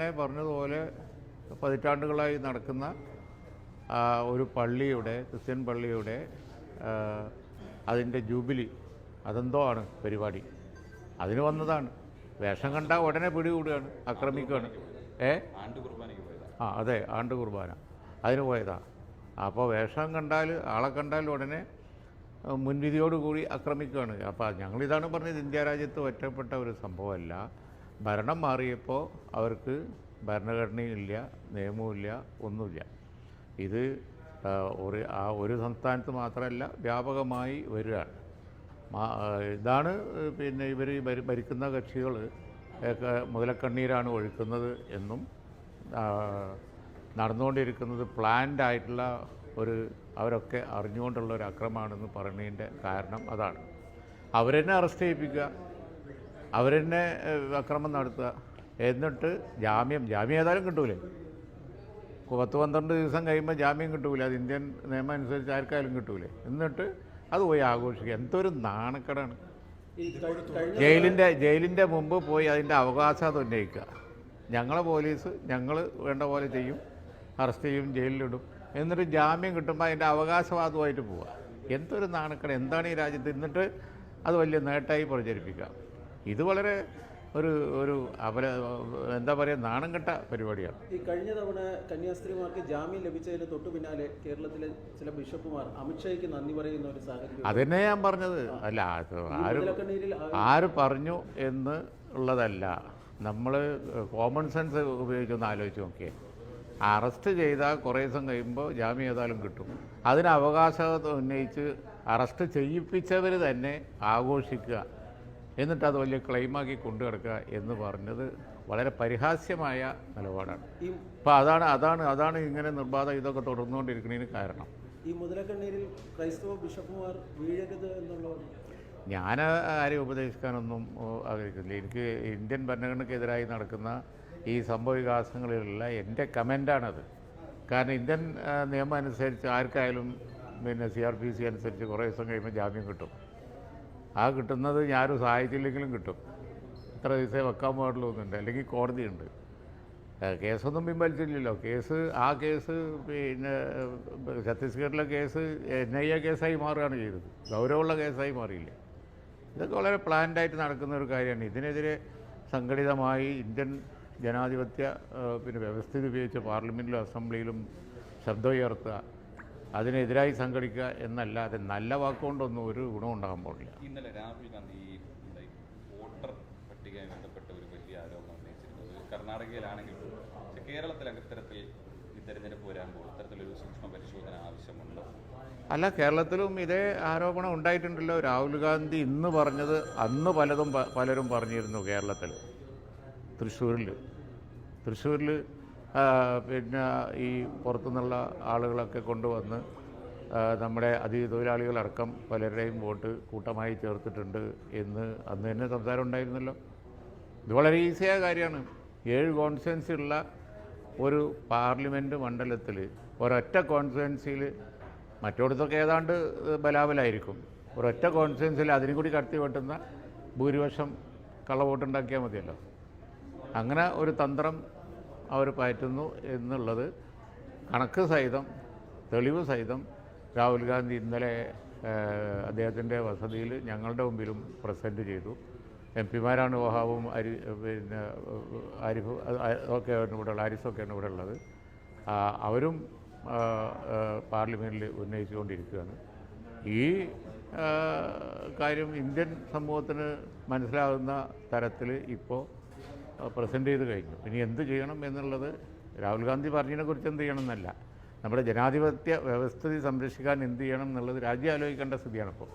തന്നെ പറഞ്ഞതുപോലെ പതിറ്റാണ്ടുകളായി നടക്കുന്ന ഒരു പള്ളിയുടെ ക്രിസ്ത്യൻ പള്ളിയുടെ അതിന്റെ ജൂബിലി അതെന്തോ ആണ് പരിപാടി. അതിന് വന്നതാണ്. വേഷം കണ്ട ഉടനെ പിടികൂടുകയാണ് ആക്രമിക്കുകയാണ്. ഏ? ആ അതെ ആണ്ട് കുർബാന. അതിന് പോയതാണ് അപ്പോൾ വേഷം കണ്ടാൽ ആളെ കണ്ടാൽ ഉടനെ മുൻവിധിയോടുകൂടി ആക്രമിക്കുകയാണ്. അപ്പോൾ ഞങ്ങളിതാണ് പറഞ്ഞത് ഇന്ത്യ രാജ്യത്ത് ഒറ്റപ്പെട്ട ഒരു സംഭവമല്ല. ഭരണം മാറിയപ്പോൾ അവർക്ക് ഭരണഘടനയില്ല നിയമവുമില്ല ഒന്നുമില്ല. ഇത് ഒരു ആ ഒരു സംസ്ഥാനത്ത് മാത്രമല്ല വ്യാപകമായി വരികയാണ്. ഇതാണ് പിന്നെ ഇവർ ഭരിക്കുന്ന കക്ഷികൾ മുതലക്കണ്ണീരാണ് ഒഴുക്കുന്നത് എന്നും നടന്നുകൊണ്ടിരിക്കുന്നത് പ്ലാൻഡ് ആയിട്ടുള്ള ഒരു അവരൊക്കെ അറിഞ്ഞുകൊണ്ടുള്ള ഒരു അക്രമമാണെന്ന് പറയുന്നതിന്റെ കാരണം അതാണ്. അവരെന്നെ അറസ്റ്റ് ചെയ്യിപ്പിക്കുക. അവരെന്നെ അക്രമം നടത്തുക. എന്നിട്ട് ജാമ്യം ജാമ്യം ഏതായാലും കിട്ടൂലേ? പത്ത് പന്ത്രണ്ട് ദിവസം കഴിയുമ്പോൾ ജാമ്യം കിട്ടൂല? അത് ഇന്ത്യൻ നിയമം അനുസരിച്ച് ആർക്കായാലും കിട്ടൂലേ? എന്നിട്ട് അത് പോയി ആഘോഷിക്കുക. എന്തൊരു നാണക്കേടാണ്. ജയിലിന്റെ ജയിലിന്റെ മുമ്പ് പോയി അതിന്റെ അവകാശം അത് ഉന്നയിക്കുക. ഞങ്ങളെ പോലീസ് ഞങ്ങൾ വേണ്ട പോലെ ചെയ്യും. അറസ്റ്റ് ചെയ്യും ജയിലിലിടും എന്നിട്ട് ജാമ്യം കിട്ടുമ്പോൾ അതിന്റെ അവകാശവാദമായിട്ട് പോവുക. എന്തൊരു നാണക്കട. എന്താണ് ഈ രാജ്യത്ത്? എന്നിട്ട് അത് വലിയ നേട്ടമായി പ്രചരിപ്പിക്കുക. ഇത് വളരെ ഒരു ഒരു അപര എന്താ പറയുക നാണം കെട്ട പരിപാടിയാണ്. ഈ കഴിഞ്ഞ തവണ കന്യാസ്ത്രീമാർക്ക് ജാമ്യം ലഭിച്ചതിന് തൊട്ടു പിന്നാലെ കേരളത്തിലെ ചില ബിഷപ്പുമാർ അമിത്ഷായ്ക്ക് നന്ദി പറയുന്ന ഒരു സാഹചര്യം. അതന്നെ ഞാൻ പറഞ്ഞത്. അല്ല ആര് ആരും പറഞ്ഞു എന്ന് ഉള്ളതല്ല. നമ്മൾ കോമൺ സെൻസ് ഉപയോഗിച്ചൊന്ന് ആലോചിച്ച് നോക്കിയേ. അറസ്റ്റ് ചെയ്താൽ കുറേ ദിവസം കഴിയുമ്പോൾ ജാമ്യം ഏതായാലും കിട്ടും. അതിന് അവകാശം ഉന്നയിച്ച് അറസ്റ്റ് ചെയ്യിപ്പിച്ചവർ തന്നെ ആഘോഷിക്കുക. എന്നിട്ട് അത് വലിയ ക്ലെയിമാക്കി കൊണ്ടു കിടക്കുക എന്ന് പറഞ്ഞത് വളരെ പരിഹാസ്യമായ നിലപാടാണ്. അപ്പോൾ അതാണ് അതാണ് അതാണ് ഇങ്ങനെ നിർബാധം ഇതൊക്കെ തുടർന്നുകൊണ്ടിരിക്കുന്നതിന് കാരണം. ഈ മുതലക്കണ്ണീരിൽ ക്രൈസ്തവ ബിഷപ്പുമാർ വീഴരുത് എന്നുള്ള ഞാൻ ആരെയും ഉപദേശിക്കാനൊന്നും ആഗ്രഹിക്കുന്നില്ല. എനിക്ക് ഇന്ത്യൻ ഭരണഘടനയ്ക്കെതിരായി നടക്കുന്ന ഈ സംഭവ വികാസങ്ങളിലുള്ള എന്റെ കമന്റാണത് കാരണം ഇന്ത്യൻ നിയമം അനുസരിച്ച് ആർക്കായാലും പിന്നെ സി ആർ പി സി അനുസരിച്ച് കുറേ ദിവസം കഴിയുമ്പോൾ ജാമ്യം കിട്ടും. ആ കിട്ടുന്നത് ഞാനും സഹായിച്ചില്ലെങ്കിലും കിട്ടും. ഇത്ര ദിവസമേ വെക്കാൻ പാടുള്ളൂ എന്നുണ്ട്. അല്ലെങ്കിൽ കോടതിയുണ്ട്. കേസൊന്നും പിൻവലിച്ചില്ലല്ലോ. കേസ് ആ കേസ് പിന്നെ ഛത്തീസ്ഗഡിലെ കേസ് എൻ ഐ എ കേസായി മാറുകയാണ് ചെയ്തത്. ഗൗരവമുള്ള കേസായി മാറിയില്ല? ഇതൊക്കെ വളരെ പ്ലാൻഡായിട്ട് നടക്കുന്ന ഒരു കാര്യമാണ്. ഇതിനെതിരെ സംഘടിതമായി ഇന്ത്യൻ ജനാധിപത്യ പിന്നെ വ്യവസ്ഥിതി ഉപയോഗിച്ച് പാർലമെന്റിലും അസംബ്ലിയിലും ശബ്ദമുയർത്തുക അതിനെതിരായി സംഘടിക്കുക എന്നല്ലാതെ നല്ല വാക്കുകൊണ്ടൊന്നും ഒരു ഗുണം ഉണ്ടാകാൻ പാടില്ല. ഇന്നലെ രാഹുൽ ഗാന്ധി വോട്ടർ പട്ടികയുമായി ബന്ധപ്പെട്ട ഒരു വലിയ ആരോപണം ഉന്നയിച്ചിരുന്നത് കർണാടകയിലാണെങ്കിൽ കേരളത്തിൽ ഇത്തരത്തിൽ ഈ തെരഞ്ഞെടുപ്പ് വരാമ്പോൾ ഇത്തരത്തിലൊരു സൂക്ഷ്മ പരിശോധന ആവശ്യമുണ്ട്? അല്ല കേരളത്തിലും ഇതേ ആരോപണം ഉണ്ടായിട്ടുണ്ടല്ലോ. രാഹുൽ ഗാന്ധി ഇന്ന് പറഞ്ഞത് അന്ന് പലതും പലരും പറഞ്ഞിരുന്നു കേരളത്തിൽ. തൃശ്ശൂരിൽ തൃശ്ശൂരിൽ പിന്നെ ഈ പുറത്തുനിന്നുള്ള ആളുകളൊക്കെ കൊണ്ടുവന്ന് നമ്മുടെ അതിഥി തൊഴിലാളികളടക്കം പലരുടെയും വോട്ട് കൂട്ടമായി ചേർത്തിട്ടുണ്ട് എന്ന് അന്ന് തന്നെ സംസാരം ഉണ്ടായിരുന്നല്ലോ. ഇത് വളരെ ഈസിയായ കാര്യമാണ്. ഏഴ് കോൺസ്റ്റുവൻസിയുള്ള ഒരു പാർലമെന്റ് മണ്ഡലത്തിൽ ഒരൊറ്റ കോൺസ്റ്റുവൻസിയിൽ മറ്റിടത്തൊക്കെ ഏതാണ്ട് ബലാബലായിരിക്കും. ഒരൊറ്റ കോൺസ്റ്റുവൻസിൽ അതിനും കൂടി കടത്തി വെട്ടുന്ന ഭൂരിപക്ഷം കള്ളവോട്ടുണ്ടാക്കിയാൽ മതിയല്ലോ. അങ്ങനെ ഒരു തന്ത്രം അവർ പയറ്റുന്നു എന്നുള്ളത് കണക്ക് സഹിതം തെളിവ് സഹിതം രാഹുൽ ഗാന്ധി ഇന്നലെ അദ്ദേഹത്തിന്റെ വസതിയിൽ ഞങ്ങളുടെ മുമ്പിലും പ്രസന്റ് ചെയ്തു. എം പിമാരാണ് വഹാബും അരി പിന്നെ ആരിഫ് ഒക്കെ ഇവിടെ ഉള്ളത് ഇവിടെ ഉള്ളത്. അവരും പാർലമെന്റിൽ ഉന്നയിച്ചുകൊണ്ടിരിക്കുകയാണ്. ഈ കാര്യം ഇന്ത്യൻ സമൂഹത്തിന് മനസ്സിലാകുന്ന തരത്തിൽ ഇപ്പോൾ പ്രസന്റ് ചെയ്ത് കഴിഞ്ഞു. ഇനി എന്ത് ചെയ്യണം എന്നുള്ളത് രാഹുൽ ഗാന്ധി പറഞ്ഞതിനെ കുറിച്ച് എന്ത് ചെയ്യണം എന്നല്ല. നമ്മുടെ ജനാധിപത്യ വ്യവസ്ഥിതി സംരക്ഷിക്കാൻ എന്ത് ചെയ്യണം എന്നുള്ളത് രാജ്യം ആലോചിക്കേണ്ട സ്ഥിതിയാണ് ഇപ്പോൾ.